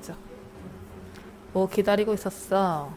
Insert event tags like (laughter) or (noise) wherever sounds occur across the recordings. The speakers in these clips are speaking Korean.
가자. 뭐 기다리고 있었어?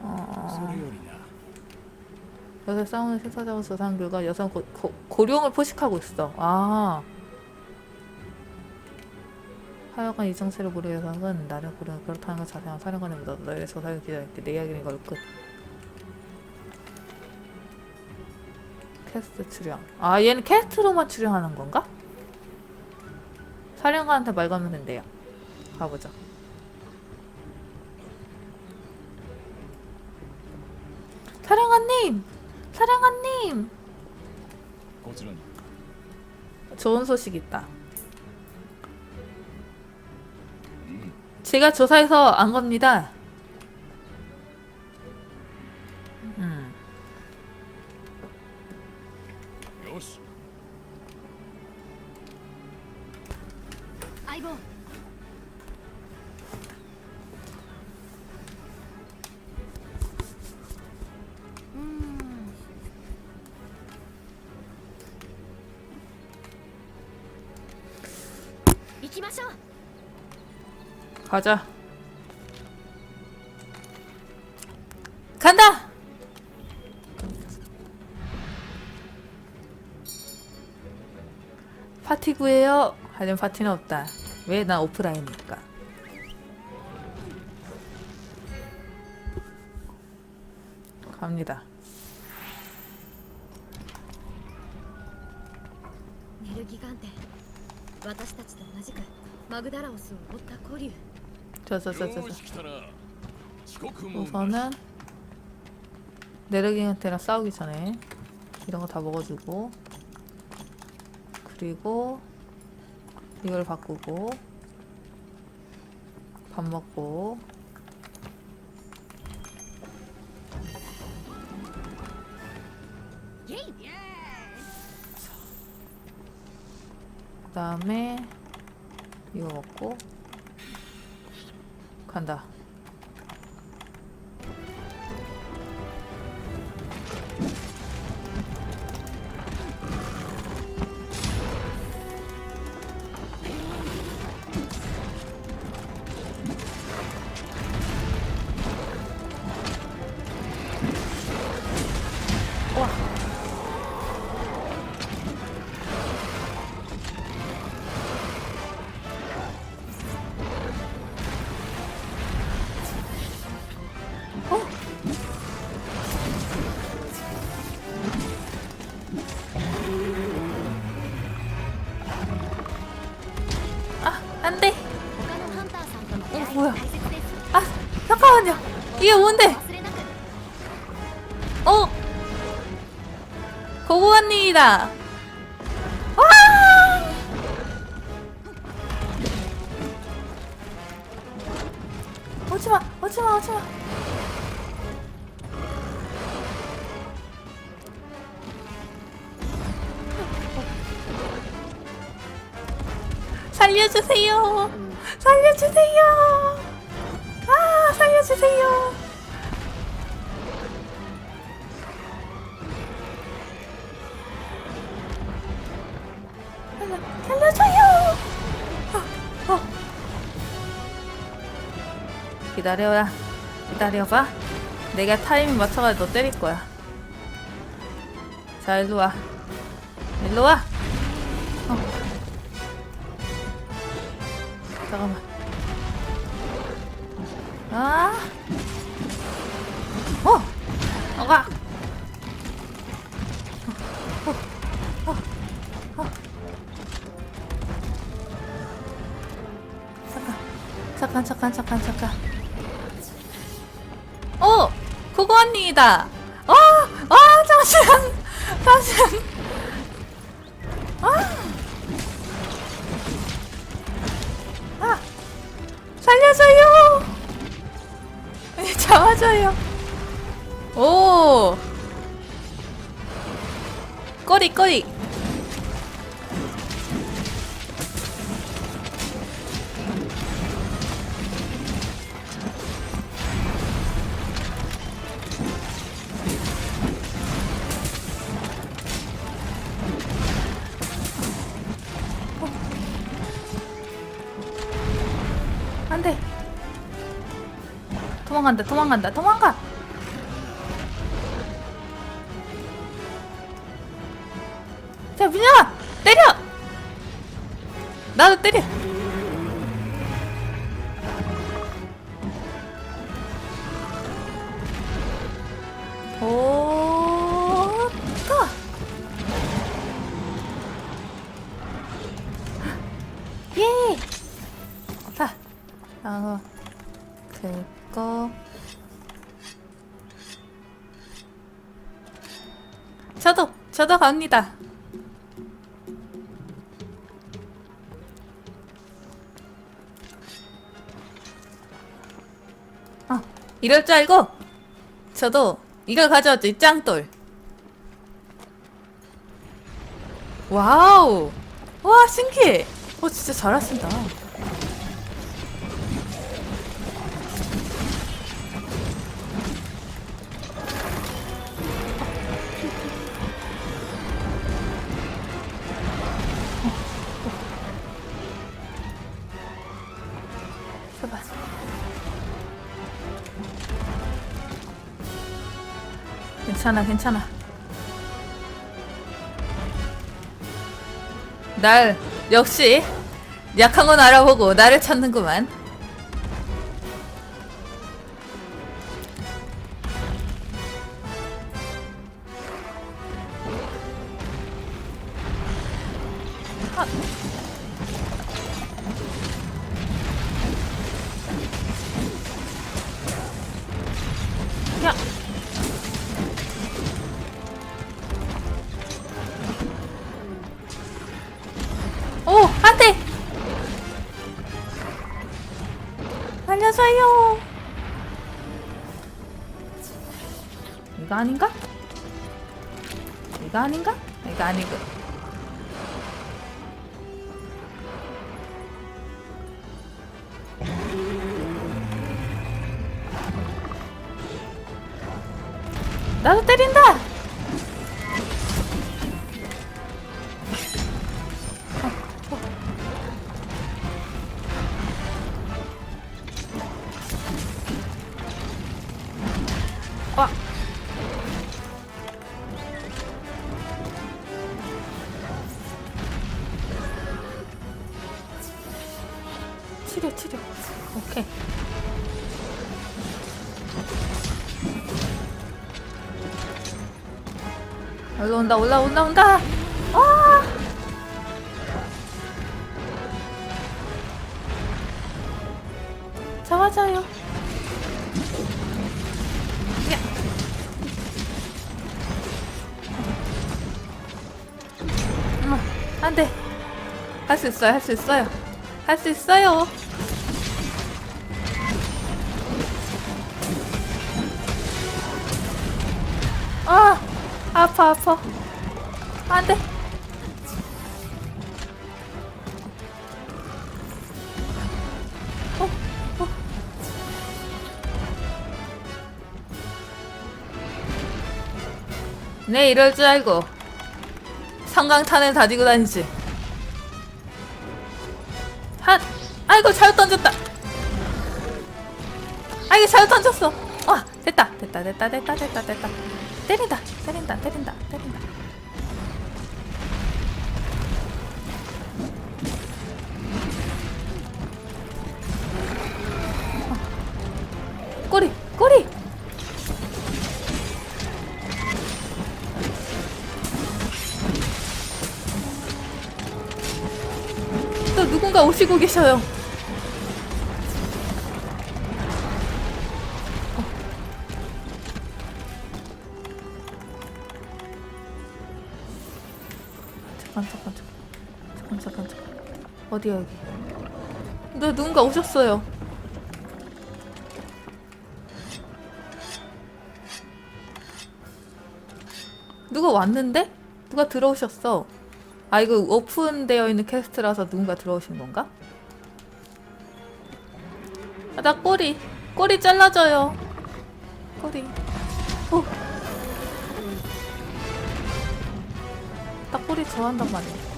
어... 요새 싸우는 실사자와 조상들과 여성 고, 고, 고룡을 포식하고 있어. 아. 하여간 이정세를 무료 여성은 나를 고룡 그렇다는 걸 자세한 사령관에 묻어 너의 조사를 기다릴게. 내 이야기는 이걸 끝. 캐스트 출연. 아, 얘는 캐스트로만 출연하는 건가? 사령관한테 말 걸면 된대요. 가보자. 사랑아님! 사랑아님! 꼬지런 좋은 소식 있다. 음. 제가 조사해서 안 겁니다. 가자. 간다. 파티 구해요. 하지만 파티는 없다. 왜 나 오프라인이니까. 갑니다. 내르기간데 私たちと同じくマグダラオスを追った古竜 저저저저 よし来たな遅刻もなし 우선은 네르기한테랑 싸우기 전에 이런 거 다 먹어주고 그리고 이걸 바꾸고 밥 먹고 다음에 이거 먹고 간다 고고관님이다. 와! 오지마, 오지마, 오지마. 살려주세요. 살려주세요. 아, 살려주세요. 기다려야 기다려봐. 내가 타이밍 맞춰가지고 너 때릴 거야. 자, 일로 와. 일로 와. 어. 잠깐만. 아. 어. 어가. 잠깐 잠깐 잠깐 잠깐 그거 언니다. 어아 잠시만. (laughs) 잠시만. 아. 아. 살려줘요 (laughs) 잡아줘요. 오. 꼬리 꼬리 도망간다 도망간다 도망가 자 민영아 때려 나도 때려 오, 가! 예! 자, 어, 그 거. 저도, 저도 갑니다. 어, 이럴 줄 알고, 저도 이걸 가져왔지, 짱돌. 와우! 와, 신기해! 어, 진짜 잘하신다. 괜찮아, 괜찮아. 날 역시 약한 건 알아보고 나를 찾는구만. 아. 아닌가? 이거 아닌가? 이거 아니고. 나도 때린다! 치료 치료. 오케이. 올라온다 올라온다 온다. 와. 잡아줘요. 야. 어머, 안 돼. 할 수 있어요, 할 수 있어요. 할 수 있어요. 아, 아파, 아파. 안 돼. 어, 어. 네, 이럴 줄 알고 성강탄을 다지고 다니지. 아이고 잘 던졌다. 아이고 잘 던졌어. 와, 됐다, 됐다, 됐다, 됐다, 됐다, 됐다. 때린다, 때린다, 때린다, 때린다. 어. 꼬리, 꼬리. 또 누군가 오시고 계셔요. 잠깐 잠깐 잠깐 잠깐 어디야 여기? 너 누군가 오셨어요. 누가 왔는데? 누가 들어오셨어? 아 이거 오픈되어 있는 캐스트라서 누군가 들어오신 건가? 아, 나 꼬리 꼬리 잘라줘요 꼬리 오. 나 꼬리 좋아한단 말이야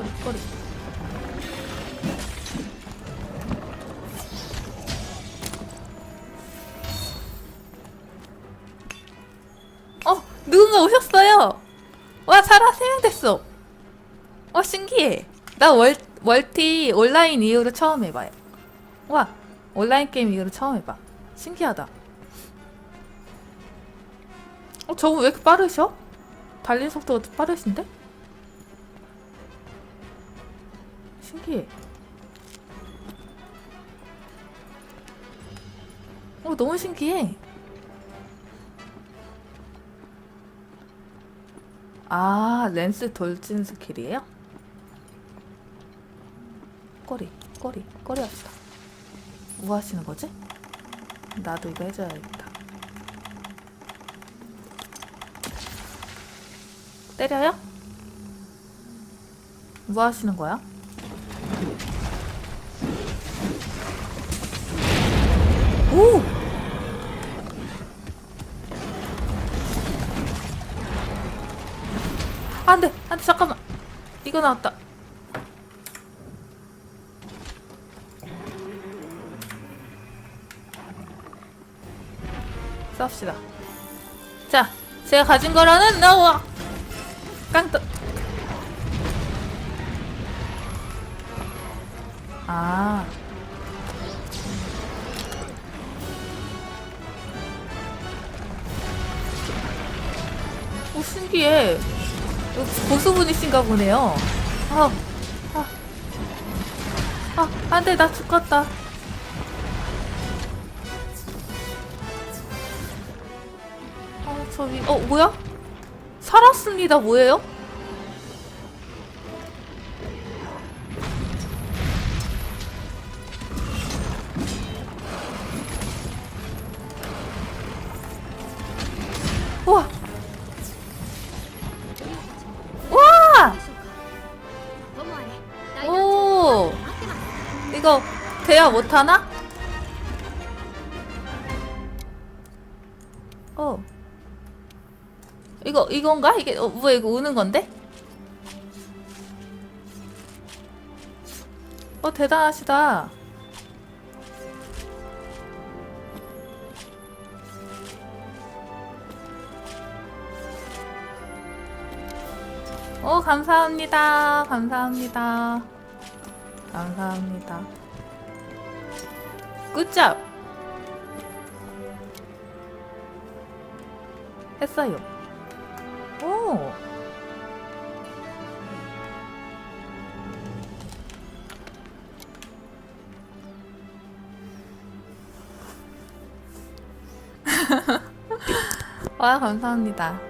꼬리 꼬리 어 누군가 오셨어요 와 살아 생명됐어! 어 신기해 나 월, 월티 온라인 이후로 처음 해봐요 와 온라인 게임 이후로 처음 해봐 신기하다 어 저거 왜 이렇게 빠르셔? 달리는 속도가 빠르신데? 신기해. 어 너무 신기해. 아, 렌스 돌진 스킬이에요? 꼬리, 꼬리, 꼬리 합시다. 뭐 하시는 거지? 나도 이거 해줘야겠다. 때려요? 뭐 하시는 거야? 안 돼, 안 돼, 잠깐만. 이거 나왔다. 쌉시다. 자, 제가 가진 거라는 나와. 깡떡. 아. 오, 신기해. 이거 고수분이신가 보네요. 아, 아, 아, 안 돼, 나 죽겠다. 아, 저 위, 어, 뭐야? 살았습니다, 뭐예요? 우와! 와! 이거 대화 못하나? 어. 이거 이건가? 이게 어, 뭐야 이거 우는 건데? 어 대단하시다. 오 감사합니다. 감사합니다. 감사합니다. 굿잡! 했어요. 오! (laughs) 와, 감사합니다.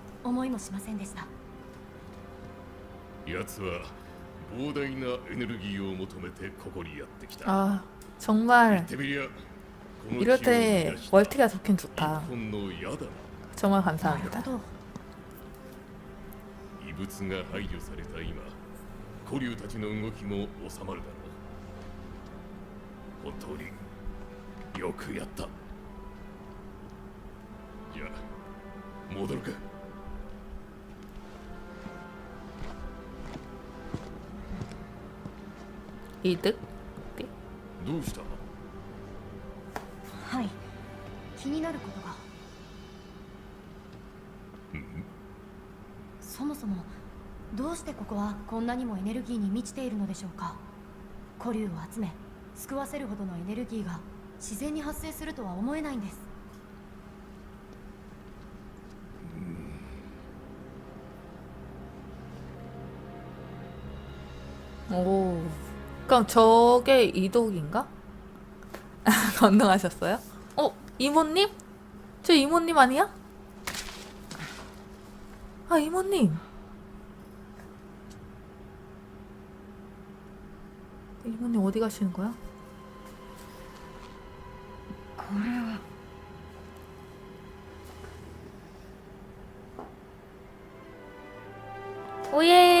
思いもしませんでした奴は膨大なエネルギーを求めてここにやってきた 아 정말 てみりゃこの 이럴 木を生み 때 出した 멀티가 좋긴 一 좋다 本の矢だな 정말 なる 감사합니다 ほど異物が排除された今古竜たちの動きも収まるだろう本当によくやったじゃあ戻るか いと？って。どうしたはい。気になることが、うん、そもそもどうしてここはこんなにもエネルギーに満ちているのでしょうか？古竜を集め救わせるほどのエネルギーが自然に発生するとは思えないんです、うん、おお 그럼 저게 이독인가? (laughs) 건너가셨어요? 어? 이모님? 저 이모님 아니야? 아 이모님 이모님 어디 가시는 거야? 고래와 오예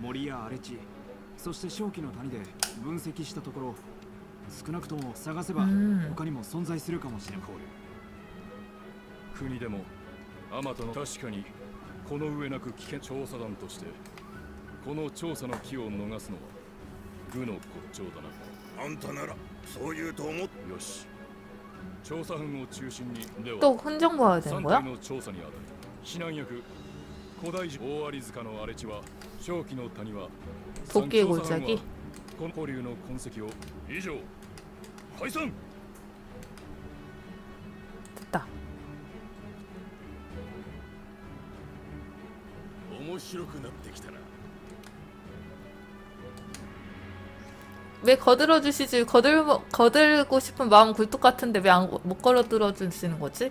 森や荒れ地そして正気の谷で分析したところ少なくとも探せばうん他にも存在するかもしれない国でもあまたの確かにこの上なく危険調査団としてこの調査の機を逃すのは愚の骨頂だなあんたならそう言うと思っよし調査班を中心にでは 또 흔적 봐야 되는 3 거야? 体の調 大有塚の荒れ地は正気の谷は 도끼의 三調査班は 골짜기? この古竜の痕跡を以上解散 됐다. 面白くなってきたな 왜 거들어 주시지? 거들 거들고 싶은 마음 굴뚝 같은데 왜 못 걸어들어 주시는 거지?